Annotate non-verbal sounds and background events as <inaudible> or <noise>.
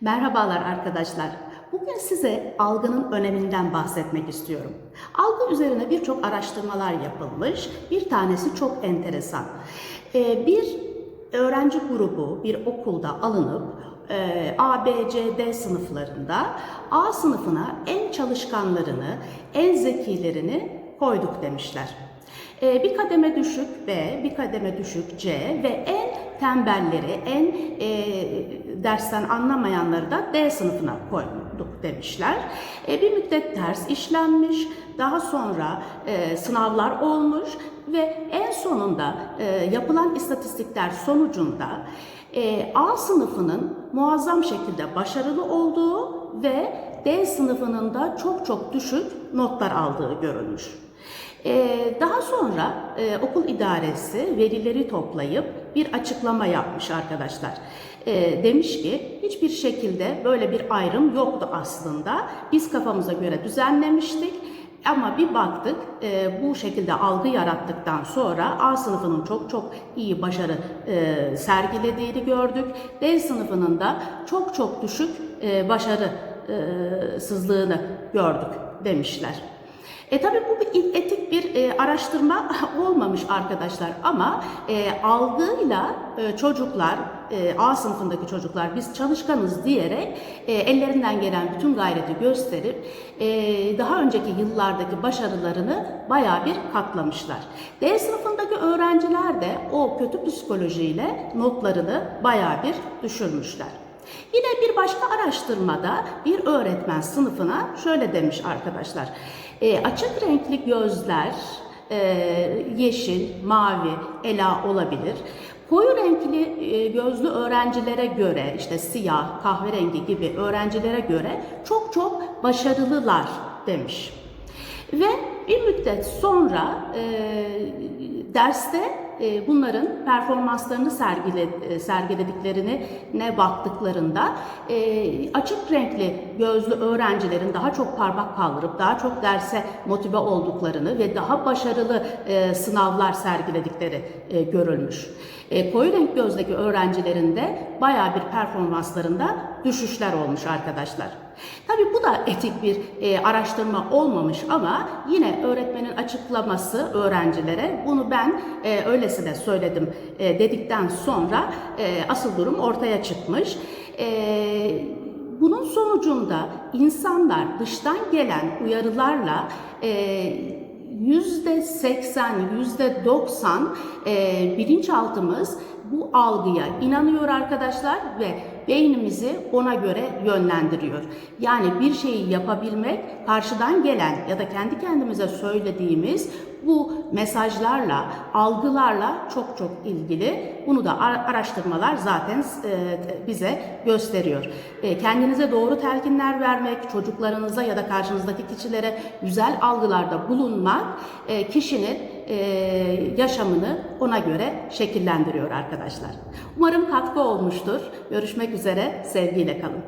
Merhabalar arkadaşlar. Bugün size algının öneminden bahsetmek istiyorum. Algı üzerine birçok araştırmalar yapılmış. Bir tanesi çok enteresan. Ee, Bir öğrenci grubu bir okulda alınıp e, A, B, C, D sınıflarında A sınıfına en çalışkanlarını, en zekilerini koyduk demişler. Ee, Bir kademe düşük B, bir kademe düşük C ve en tembelleri, en e, dersten anlamayanları da D sınıfına koyduk demişler. E, bir müddet ders işlenmiş, daha sonra e, sınavlar olmuş ve en sonunda e, yapılan istatistikler sonucunda e, A sınıfının muazzam şekilde başarılı olduğu ve D sınıfının da çok çok düşük notlar aldığı görülmüş. Ee, Daha sonra e, okul idaresi verileri toplayıp bir açıklama yapmış arkadaşlar. Ee, Demiş ki hiçbir şekilde böyle bir ayrım yoktu aslında. Biz kafamıza göre düzenlemiştik. Ama bir baktık e, bu şekilde algı yarattıktan sonra A sınıfının çok çok iyi başarı e, sergilediğini gördük. D sınıfının da çok çok düşük e, başarısızlığını gördük demişler. E tabi bu bir etik bir e, araştırma <laughs> olmamış arkadaşlar ama e, algıyla e, çocuklar, e, A sınıfındaki çocuklar biz çalışkanız diyerek e, ellerinden gelen bütün gayreti gösterip e, daha önceki yıllardaki başarılarını baya bir katlamışlar. D sınıfındaki öğrenciler de o kötü psikolojiyle notlarını baya bir düşürmüşler. Yine bir başka araştırmada bir öğretmen sınıfına şöyle demiş arkadaşlar. E, açık renkli gözler e, yeşil, mavi, ela olabilir. Koyu renkli e, gözlü öğrencilere göre işte siyah, kahverengi gibi öğrencilere göre çok çok başarılılar demiş. Ve bir müddet sonra e, derste bunların performanslarını e, sergilediklerini ne baktıklarında e, açık renkli gözlü öğrencilerin daha çok parmak kaldırıp daha çok derse motive olduklarını ve daha başarılı e, sınavlar sergiledikleri e, görülmüş. E, koyu renk gözdeki öğrencilerin de bayağı bir performanslarında düşüşler olmuş arkadaşlar. Tabii bu da etik bir e, araştırma olmamış ama yine öğretmenin açıklaması öğrencilere bunu ben e, öylesine söyledim e, dedikten sonra e, asıl durum ortaya çıkmış. E, bunun sonucunda insanlar dıştan gelen uyarılarla e, yüzde seksen, yüzde doksan e, bilinçaltımız bu algıya inanıyor arkadaşlar ve beynimizi ona göre yönlendiriyor. Yani bir şeyi yapabilmek karşıdan gelen ya da kendi kendimize söylediğimiz bu mesajlarla, algılarla çok çok ilgili. Bunu da araştırmalar zaten e, bize gösteriyor. E, kendinize doğru telkinler vermek, çocuklarınıza ya da karşınızdaki kişilere güzel algılarda bulunmak e, kişinin yaşamını ona göre şekillendiriyor arkadaşlar. Umarım katkı olmuştur. Görüşmek üzere, sevgiyle kalın.